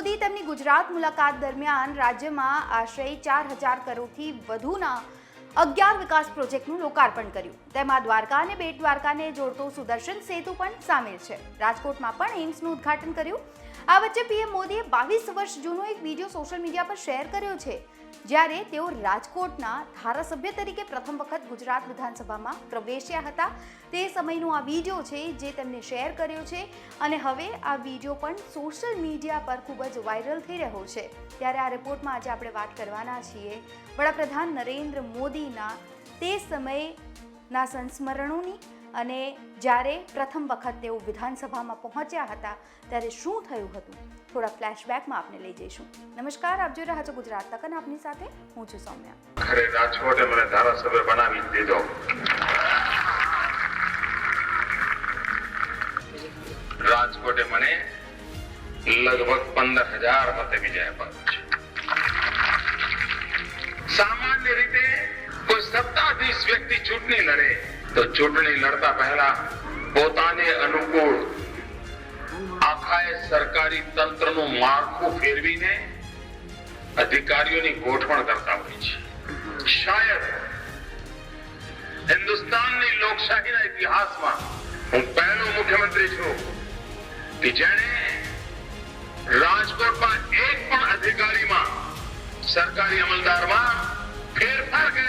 મોદી તેમની ગુજરાત મુલાકાત દરમિયાન રાજ્યમાં આશરે ચાર હજાર કરોડથી વધુના અગિયાર વિકાસ પ્રોજેક્ટનું લોકાર્પણ કર્યું. તેમાં દ્વારકા અને બેટ દ્વારકાને જોડતો સુદર્શન સેતુ પણ સામેલ છે. રાજકોટમાં પણ એમ્સનું ઉદ્ઘાટન કર્યું. આ વચ્ચે પીએમ મોદીએ બાવીસ વર્ષ જૂનો એક વીડિયો સોશિયલ મીડિયા પર શેર કર્યો છે. જ્યારે તેઓ રાજકોટના ધારાસભ્ય તરીકે પ્રથમ વખત ગુજરાત વિધાનસભામાં પ્રવેશ્યા હતા. તે સમયનો આ વીડિયો છે જે તેમને શેર કર્યો છે અને હવે આ વીડિયો પણ સોશિયલ મીડિયા પર ખૂબ જ વાયરલ થઈ રહ્યો છે. ત્યારે આ રિપોર્ટમાં આજે આપણે વાત કરવાના છીએ. વડાપ્રધાન નરેન્દ્ર મોદીના તે સમયના સંસ્મરણોની અને જ્યારે પ્રથમ વખત તેઓ વિધાનસભામાં પહોંચ્યા હતા, ત્યારે શું થયું હતું? થોડા ફ્લેશબેકમાં આપને લઈ જઈશું. નમસ્કાર, આપ જોઈ રહ્યા છો ગુજરાત તક અને આપની સાથે હું છું સૌમ્યા. ખરે રાજકોટે મને ધારાસભ્ય બનાવી દીધો. રાજકોટે મને લગભગ પંદર હજાર મતે વિજય અપાવ્યો સામાન્ય રીતે કોઈ સત્તાધીશ વ્યક્તિ ચૂંટણી લડે તો ચૂંટણી લડતા પહેલા પોતાને અનુકૂળ આખાએ સરકારી તંત્રનું માળખું ફેરવીને અધિકારીઓની ગોઠવણ કરતા હોય છે શાયદ હિન્દુસ્તાનની લોકશાહીના ઇતિહાસમાં હું પહેલો મુખ્યમંત્રી છું કે જેણે રાજકોટમાં એક પણ અધિકારીમાં સરકારી અમલદારમાં ફેરફાર કર્યા વગર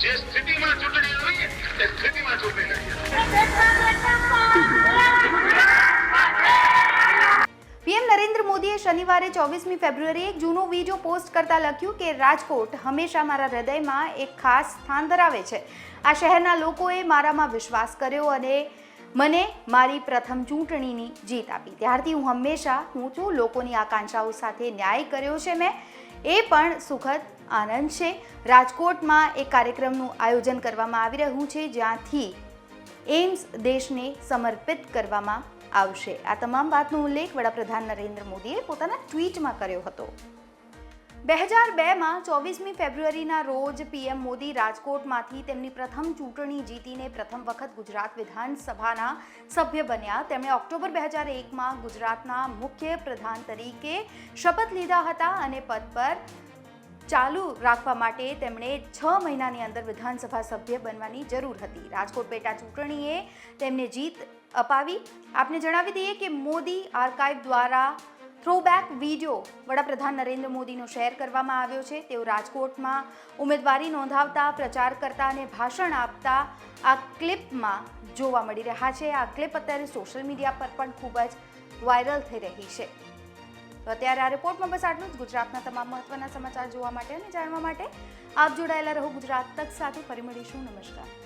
જે સ્થિતિમાં ચૂંટણી આવી એ સ્થિતિમાં ચૂંટણી પીએમ નરેન્દ્ર મોદીએ શનિવારે ચોવીસમી ફેબ્રુઆરીએ એક જૂનો વીડિયો પોસ્ટ કરતા લખ્યું કે રાજકોટ હંમેશા મારા હૃદયમાં એક ખાસ સ્થાન ધરાવે છે. આ શહેરના લોકોએ મારામાં વિશ્વાસ કર્યો અને મને મારી પ્રથમ ચૂંટણીની જીત આપી. ત્યારથી હું હંમેશા હું છું લોકોની આકાંક્ષાઓ સાથે ન્યાય કર્યો છે મેં. એ પણ સુખદ આનંદ છે. રાજકોટમાં એક કાર્યક્રમનું આયોજન કરવામાં આવી રહ્યું છે, જ્યાંથી એમ્સ દેશને સમર્પિત કરવામાં આવશે. આ તમામ વાતનો ઉલ્લેખ વડાપ્રધાન નરેન્દ્ર મોદીએ પોતાના ટ્વીટમાં કર્યો હતો. બે હજાર બેમાં ચોવીસમી ફેબ્રુઆરીના રોજ પીએમ મોદી રાજકોટમાંથી તેમની પ્રથમ ચૂંટણી જીતીને પ્રથમ વખત ગુજરાત વિધાનસભાના સભ્ય બન્યા. તેમણે ઓક્ટોબર બે હજાર એકમાં ગુજરાતના મુખ્ય પ્રધાન તરીકે શપથ લીધા હતા અને પદ પર ચાલુ રાખવા માટે તેમણે છ મહિનાની અંદર વિધાનસભા સભ્ય બનવાની જરૂર હતી. રાજકોટ પેટા ચૂંટણીએ તેમને જીત અપાવી. આપને જણાવી દઈએ કે મોદી આર્કાઇવ દ્વારા થ્રોબેક વીડિયો વડાપ્રધાન નરેન્દ્ર મોદીનો શેર કરવામાં આવ્યો છે. તેઓ રાજકોટમાં ઉમેદવારી નોંધાવતા, પ્રચાર કરતા અને ભાષણ આપતા આ ક્લિપમાં જોવા મળી રહ્યા છે. આ ક્લિપ અત્યારે સોશિયલ મીડિયા પર પણ ખૂબ જ વાયરલ થઈ રહી છે. તો અત્યારે આ રિપોર્ટમાં બસ આટલું જ. ગુજરાતના તમામ મહત્વના સમાચાર જોવા માટે અને જાણવા માટે આપ જોડાયેલા રહો ગુજરાત તક સાથે. ફરી મળીશું. નમસ્કાર.